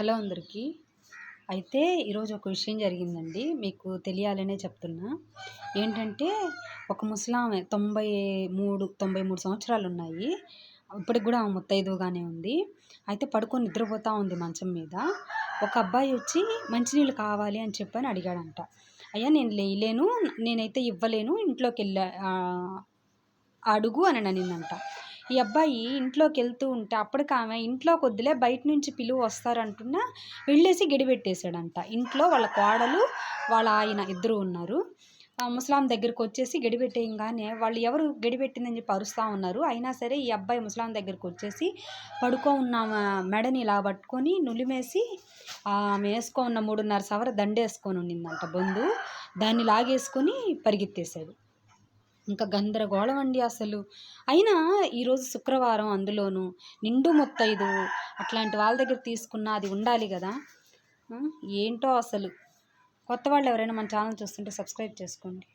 Hello అందరికీ. అయితే ఈరోజు ఒక విషయం జరిగిందండి. మీకు తెలియాలనే చెప్తున్నా. ఏంటంటే ఒక ముసలామె తొంభై మూడు తొంభై మూడు సంవత్సరాలు ఉన్నాయి. ఇప్పటికి కూడా ఆమె ముత్తైదుగానే ఉంది. అయితే పడుకొని నిద్రపోతూ ఉంది మంచం మీద. ఒక అబ్బాయి వచ్చి మంచినీళ్ళు కావాలి అని చెప్పని అడిగాడంట. అయ్యా నేను లేయలేను నేనైతే ఇవ్వలేను. ఇంట్లోకి వెళ్ళా అడుగు అని అనిందంట. ఈ అబ్బాయి ఇంట్లోకి వెళ్తూ ఉంటే అప్పటికి ఆమె ఇంట్లోకి వద్దులే బయట నుంచి పిలువ వస్తారంటున్నా వెళ్ళేసి గడిపెట్టేశాడంట ఇంట్లో వాళ్ళ కోడలు వాళ్ళ ఆయన ఇద్దరు ఉన్నారు. ముస్లాం దగ్గరికి వచ్చేసి గడిపెట్టేయంగానే వాళ్ళు ఎవరు గడిపెట్టిందని చెప్పి అరుస్తూ ఉన్నారు. అయినా సరే ఈ అబ్బాయి ముస్లాం దగ్గరికి వచ్చేసి పడుకో ఉన్న మెడని ఇలా పట్టుకొని నులిమేసి ఆమె వేసుకో ఉన్న మూడున్నర సవర దండేసుకొని ఉండిందంట బొందు. దాన్ని లాగేసుకొని పరిగెత్తేశాడు. ఇంకా గందరగోళం అండి అసలు. అయినా ఈరోజు శుక్రవారం అందులోనూ నిండు ముత్తైదు అట్లాంటి వాళ్ళ దగ్గర తీసుకున్న అది ఉండాలి కదా? ఏంటో అసలు. కొత్త వాళ్ళు ఎవరైనా మన ఛానల్ చూస్తుంటే సబ్స్క్రైబ్ చేసుకోండి.